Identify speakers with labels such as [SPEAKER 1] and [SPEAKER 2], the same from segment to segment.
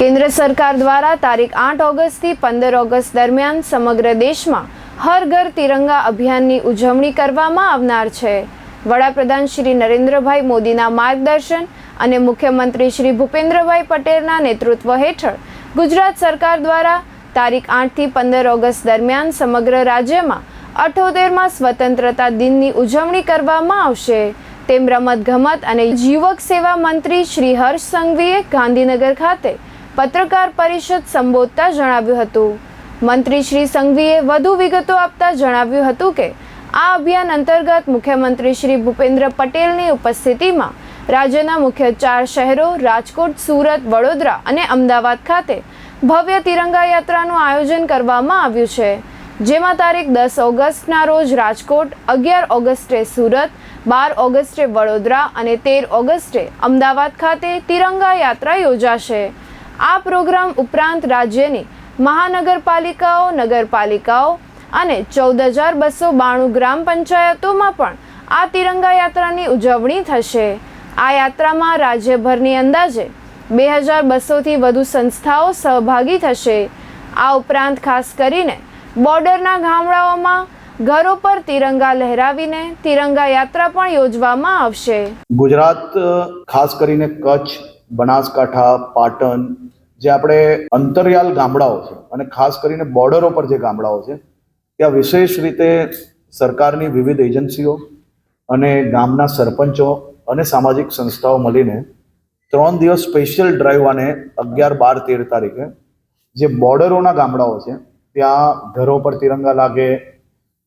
[SPEAKER 1] કેન્દ્ર સરકાર દ્વારા તારીખ આઠ ઓગસ્ટથી પંદર ઓગસ્ટ દરમિયાન સમગ્ર દેશમાં હર ઘર તિરંગા અભિયાનની ઉજવણી કરવામાં આવનાર છે. વડાપ્રધાન શ્રી નરેન્દ્રભાઈ મોદીના માર્ગદર્શન અને મુખ્યમંત્રી શ્રી ભૂપેન્દ્રભાઈ પટેલના નેતૃત્વ હેઠળ ગુજરાત સરકાર દ્વારા તારીખ આઠથી પંદર ઓગસ્ટ દરમિયાન સમગ્ર રાજ્યમાં અઠોતેરમાં સ્વતંત્રતા દિનની ઉજવણી કરવામાં આવશે. તેમ રમતગમત અને યુવક સેવા મંત્રી શ્રી હર્ષ સંઘવીએ ગાંધીનગર ખાતે પત્રકાર પરિષદ સંબોધતા જણાવ્યું હતું. મંત્રી શ્રી સંઘવીએ વધુ વિગતો આપતા જણાવ્યું હતું કે, આ અભિયાન અંતર્ગત મુખ્યમંત્રી શ્રી ભૂપેન્દ્ર પટેલની ઉપસ્થિતિમાં રાજ્યના મુખ્ય ચાર શહેરો રાજકોટ, સુરત, વડોદરા અને અમદાવાદ ખાતે ભવ્ય તિરંગા યાત્રાનું આયોજન કરવામાં આવ્યું છે. જેમાં તારીખ દસ ઓગસ્ટના રોજ રાજકોટ, અગિયાર ઓગસ્ટે સુરત, બાર ઓગસ્ટે વડોદરા અને તેર ઓગસ્ટે અમદાવાદ ખાતે તિરંગા યાત્રા યોજાશે. આ પ્રોગ્રામ ઉપરાંત રાજ્યની મહાનગરપાલિકાઓ, નગરપાલિકાઓ અને ચૌદ હજાર બસો બાણું ગ્રામ પંચાયતોમાં પણ આ તિરંગા યાત્રાની ઉજવણી થશે. આ યાત્રામાં રાજ્યભરની અંદાજે બે હજાર બસોથી વધુ સંસ્થાઓ સહભાગી થશે. આ ઉપરાંત ખાસ કરીને બોર્ડરના ગામડાઓમાં ઘરો પર તિરંગા લહેરાવીને તિરંગા યાત્રા પણ યોજવામાં આવશે.
[SPEAKER 2] ગુજરાત, ખાસ કરીને કચ્છ બનાસકાંઠા, પાટણ, જે આપણે અંતરિયાલ ગામડાઓ છે અને ખાસ કરીને બોર્ડરો પર જે ગામડાઓ છે, ત્યાં વિશેષ રીતે સરકારની વિવિધ એજન્સીઓ અને ગામના સરપંચો અને સામાજિક સંસ્થાઓ મળીને ત્રણ દિવસ સ્પેશિયલ ડ્રાઈવ અને અગિયાર બાર તેર તારીખે જે બોર્ડરોના ગામડાઓ છે, ત્યાં ઘરો પર તિરંગા લાગે,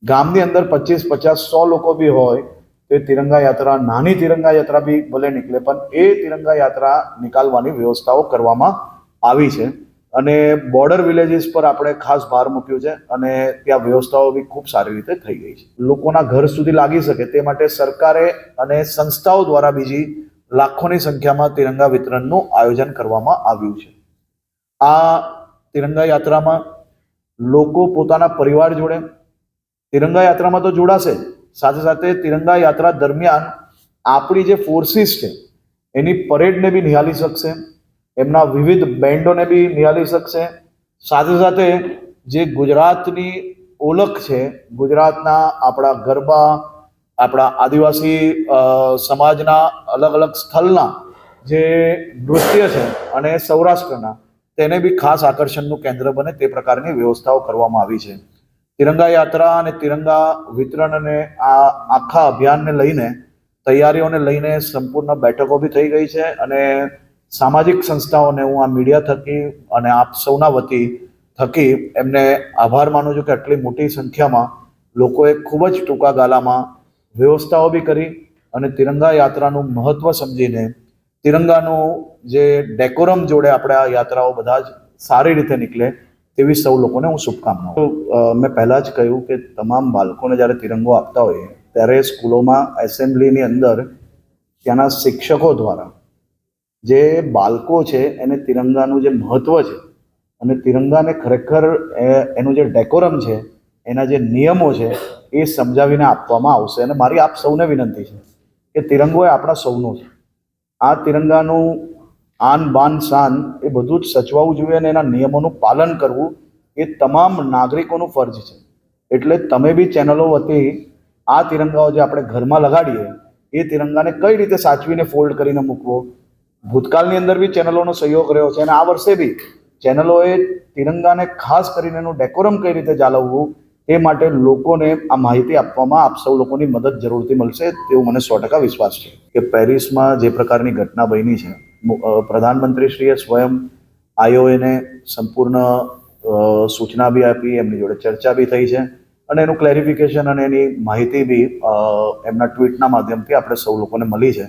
[SPEAKER 2] ગામની અંદર પચીસ પચાસ સો લોકો બી હોય એ તિરંગા યાત્રા, નાની તિરંગા યાત્રા બી ભલે નીકળે, પણ એ તિરંગા યાત્રા નીકાળવાની વ્યવસ્થાઓ કરવામાં આવી છે. અને બોર્ડર વિલેજીસ પર આપણે ખાસ ભાર મૂક્યો છે અને ત્યાં વ્યવસ્થાઓ બી ખૂબ સારી રીતે થઈ ગઈ છે. લોકોના ઘર સુધી લાગી શકે તે માટે સરકારે અને સંસ્થાઓ દ્વારા બીજી લાખોની સંખ્યામાં તિરંગા વિતરણનું આયોજન કરવામાં આવ્યું છે. આ તિરંગા યાત્રામાં લોકો પોતાના પરિવાર જોડે, તિરંગા યાત્રામાં તો જોડાશે જ સાથે સાથે તિરંગા યાત્રા દરમિયાન આપણી જે ફોર્સિસ છે, એની પરેડને બી નિહાળી શકશે, એમના વિવિધ બેન્ડોને બી નિહાળી શકશે. સાથે સાથે જે ગુજરાતની ઓળખ છે, ગુજરાતના આપણા ગરબા, આપણા આદિવાસી સમાજના અલગ અલગ સ્થળના જે નૃત્ય છે અને સૌરાષ્ટ્રના, તેને બી ખાસ આકર્ષણનું કેન્દ્ર બને તે પ્રકારની વ્યવસ્થાઓ કરવામાં આવી છે. તિરંગા યાત્રા અને તિરંગા વિતરણ અને આ આખા અભિયાનને લઈને, તૈયારીઓને લઈને સંપૂર્ણ બેઠકો બી થઈ ગઈ છે અને સામાજિક સંસ્થાઓને હું આ મીડિયા થકી અને આપ સૌના વતી થકી એમને આભાર માનું છું કે આટલી મોટી સંખ્યામાં લોકોએ ખૂબ જ ટૂંકા ગાળામાં વ્યવસ્થાઓ બી કરી અને તિરંગા યાત્રાનું મહત્વ સમજીને, તિરંગાનું જે ડેકોરમ જોડે આપણે આ યાત્રાઓ બધા જ સારી રીતે નીકળે તેવી સૌ લોકોને હું શુભકામનાઓ મેં પહેલાં જ કહ્યું કે તમામ બાળકોને જ્યારે તિરંગો આપતા હોઈએ ત્યારે સ્કૂલોમાં એસેમ્બલીની અંદર ત્યાંના શિક્ષકો દ્વારા જે બાળકો છે, એને તિરંગાનું જે મહત્ત્વ છે, અને તિરંગાને ખરેખર એનું જે ડેકોરમ છે, એના જે નિયમો છે, એ સમજાવીને આપવામાં આવશે. અને મારી આપ સૌને વિનંતી છે કે તિરંગો એ આપણા સૌનો છે. આ તિરંગાનું આન બાન શાન એ બધું જ સચવાવું જોઈએ અને એના નિયમોનું પાલન કરવું એ તમામ નાગરિકોનું ફરજ છે. એટલે તમે બી ચેનલો વતી આ તિરંગાઓ જે આપણે ઘરમાં લગાડીએ, એ તિરંગાને કઈ રીતે સાચવીને ફોલ્ડ કરીને મૂકવો? ભૂતકાળની અંદર બી ચેનલોનો સહયોગ રહ્યો છે અને આ વર્ષે બી ચેનલોએ તિરંગાને ખાસ કરીને એનું ડેકોરમ કઈ રીતે જાળવવું એ માટે લોકોને આ માહિતી આપવામાં આપ સૌ લોકોની મદદ જરૂરથી મળશે તેવું મને સો ટકા વિશ્વાસ છે કે પેરિસમાં જે પ્રકારની ઘટના બની છે પ્રધાનમંત્રીશ્રીએ સ્વયં આઈઓએને સંપૂર્ણ સૂચના બી આપી, એમની જોડે ચર્ચા બી થઈ છે અને એનું ક્લેરિફિકેશન અને એની માહિતી બી એમના ટ્વીટના માધ્યમથી આપણે સૌ લોકોને મળી છે.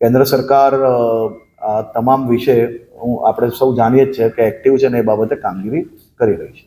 [SPEAKER 2] કેન્દ્ર સરકાર આ તમામ વિશે હું, આપણે સૌ જાણીએ જ છે કે એક્ટિવ છે ને એ બાબતે કામગીરી કરી રહી છે.